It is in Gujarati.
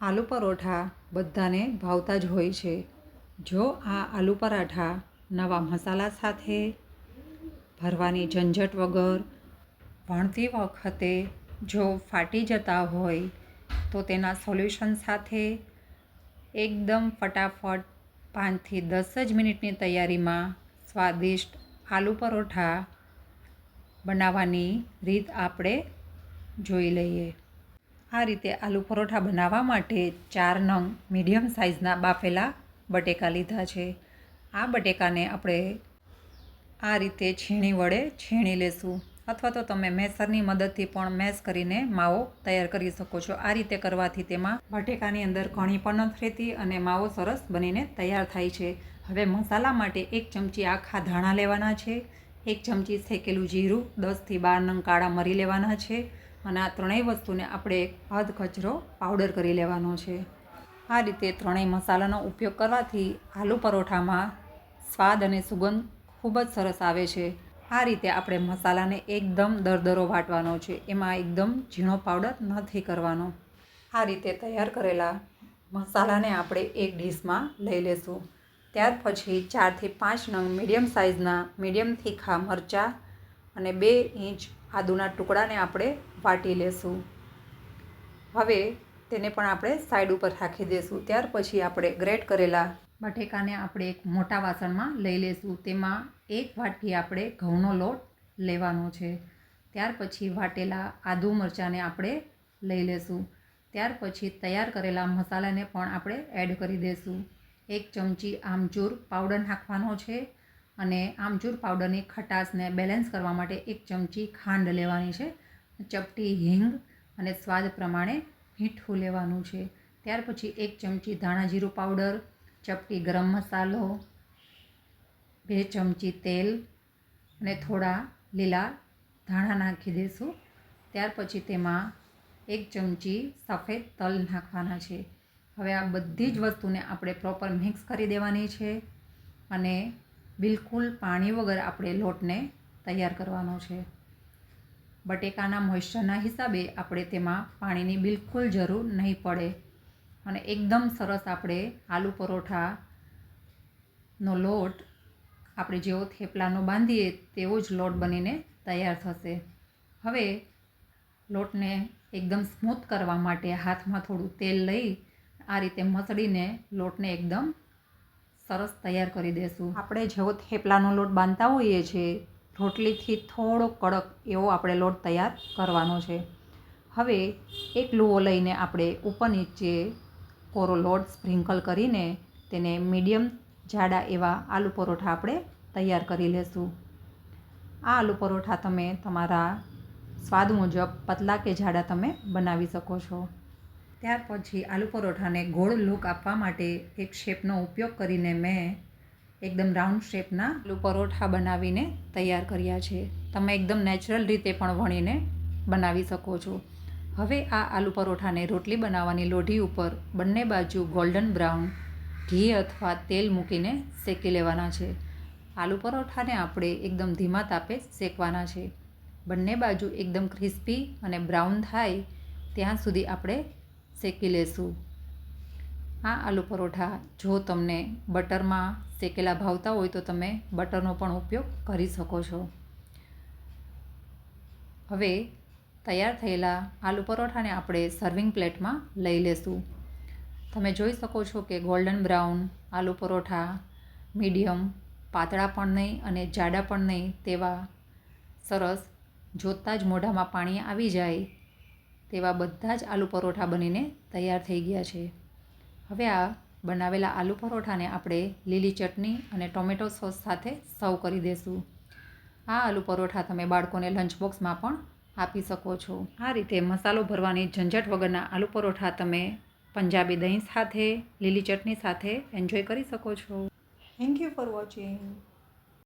આલુ પરોઠા બધાને ભાવતા જ હોય છે. જો આ આલુ પરાઠા નવા મસાલા સાથે, ભરવાની ઝંઝટ વગર ભણતી વખતે જો ફાટી જતા હોય, તો તેના સોલ્યુશન સાથે એકદમ ફટાફટ પાંચથી દસ જ મિનિટની તૈયારીમાં સ્વાદિષ્ટ આલુ પરોઠા બનાવવાની રીત આપણે જોઈ લઈએ. આ રીતે આલુ પરોઠા બનાવવા માટે ચાર નંગ મીડિયમ સાઇઝના બાફેલા બટેકા લીધા છે. આ બટેકાને આપણે આ રીતે છીણી વડે છીણી લેશું. અથવા તો તમે મેસરની મદદથી પણ મેસ કરીને માવો તૈયાર કરી શકો છો. આ રીતે કરવાથી તેમાં બટેકાની અંદર કણી પણ નથી રહેતી અને માવો સરસ બનીને તૈયાર થાય છે. હવે મસાલા માટે એક ચમચી આખા ધાણા લેવાના છે. એક ચમચી શેકેલું જીરું, દસથી બાર નંગ કાળા મરી લેવાના છે. અને આ ત્રણેય વસ્તુને આપણે એક અધ કચરો પાવડર કરી લેવાનો છે. આ રીતે ત્રણેય મસાલાનો ઉપયોગ કરવાથી આલુ પરોઠામાં સ્વાદ અને સુગંધ ખૂબ જ સરસ આવે છે. આ રીતે આપણે મસાલાને એકદમ દરદરો વાટવાનો છે. એમાં એકદમ ઝીણો પાવડર નથી કરવાનો. આ રીતે તૈયાર કરેલા મસાલાને આપણે એક ડીશમાં લઈ લેશું. ત્યાર પછી ચારથી પાંચ નંગ મીડિયમ સાઇઝના મીડિયમ તીખા મરચાં અને બે ઇંચ આદુના ટુકડાને આપણે વાટી લેશું. હવે તેને પણ આપણે સાઈડ ઉપર રાખી દઈશું ત્યાર પછી આપણે ગ્રેટ કરેલા બટેકાને આપણે એક મોટા વાસણમાં લઈ લેશું. તેમાં એક વાટકી આપણે ઘઉંનો લોટ લેવાનો છે. ત્યાર પછી વાટેલા આદુ મરચાંને આપણે લઈ લેશું. ત્યાર પછી તૈયાર કરેલા મસાલાને પણ આપણે એડ કરી દઈશું એક ચમચી આમચૂર પાવડર નાખવાનો છે. અને આમચૂર પાવડરની ખટાશને બેલેન્સ કરવા માટે એક ચમચી ખાંડ લેવાની છે, ચપટી હિંગ અને સ્વાદ પ્રમાણે મીઠું લેવાનું છે. ત્યાર પછી એક ચમચી ધાણા જીરું પાવડર ચપટી ગરમ મસાલો, બે ચમચી તેલ અને થોડા લીલા ધાણા નાખી દઈશું. ત્યાર પછી તેમાં એક ચમચી સફેદ તલ નાખવાના છે. હવે આ બધી જ વસ્તુને આપણે પ્રોપર મિક્સ કરી દેવાની છે અને બિલકુલ પાણી વગર આપણે લોટને તૈયાર કરવાનો છે. બટેકાના મોઇશ્ચરના હિસાબે આપણે તેમાં પાણીની બિલકુલ જરૂર નહીં પડે અને એકદમ સરસ આપણે આલુ પરોઠાનો લોટ આપણે જેવો થેપલાનો બાંધીએ તેવો જ લોટ બનીને તૈયાર થશે. હવે લોટને એકદમ સ્મૂથ કરવા માટે હાથમાં થોડું તેલ લઈ આ રીતે મસળીને લોટને એકદમ સરસ તૈયાર કરી દઈશું આપણે જેવો થેપલાનો લોટ બાંધતા હોઈએ છીએ, રોટલીથી થોડો કડક એવો આપણે લોટ તૈયાર કરવાનો છે. હવે એક લુઓ લઈને આપણે ઉપર નીચે કોરો લોટ સ્પ્રિંકલ કરીને તેને મીડિયમ જાડા એવા આલુ પરોઠા આપણે તૈયાર કરી લેશું. આ આલુ પરોઠા તમે તમારા સ્વાદ મુજબ, પતલા કે જાડા તમે બનાવી શકો છો. ત્યાર પછી આલુ પરોઠાને ગોળ લુક આપવા માટે એક શેપનો ઉપયોગ કરીને મેં એકદમ રાઉન્ડ શેપના આલુ પરોઠા બનાવીને તૈયાર કર્યા છે. તમે એકદમ નેચરલ રીતે પણ વણીને બનાવી શકો છો. હવે આ આલુ પરોઠાને રોટલી બનાવવાની લોઢી ઉપર બંને બાજુ ગોલ્ડન બ્રાઉન, ઘી અથવા તેલ મૂકીને શેકી લેવાના છે. આલુ પરોઠાને આપણે એકદમ ધીમા તાપે શેકવાના છે. બંને બાજુ એકદમ ક્રિસ્પી અને બ્રાઉન થાય ત્યાં સુધી આપણે શેકી લેશું. આ આલુ પરોઠા, જો તમને બટરમાં શેકેલા ભાવતા હોય તો તમે બટરનો પણ ઉપયોગ કરી શકો છો. હવે તૈયાર થયેલા આલુ પરોઠાને આપણે સર્વિંગ પ્લેટમાં લઈ લેશું. તમે જોઈ શકો છો કે golden brown aloo paratha medium પાતળા પણ નહીં અને જાડા પણ નહીં તેવા સરસ, જોતાં જ મોઢામાં પાણી આવી જાય તેવા બધા જ આલુ પરોઠા બનીને તૈયાર થઈ ગયા છે. હવે આ બનાવેલા આલુ પરોઠાને આપણે લીલી ચટણી અને ટોમેટો સોસ સાથે સર્વ કરી દઈશું આ આલુ પરોઠા તમે બાળકોને લંચ બોક્સમાં પણ આપી શકો છો. આ રીતે મસાલો ભરવાની ઝંઝટ વગરના આલુ પરોઠા તમે પંજાબી દહીં સાથે, લીલી ચટણી સાથે એન્જોય કરી શકો છો. Thank you for watching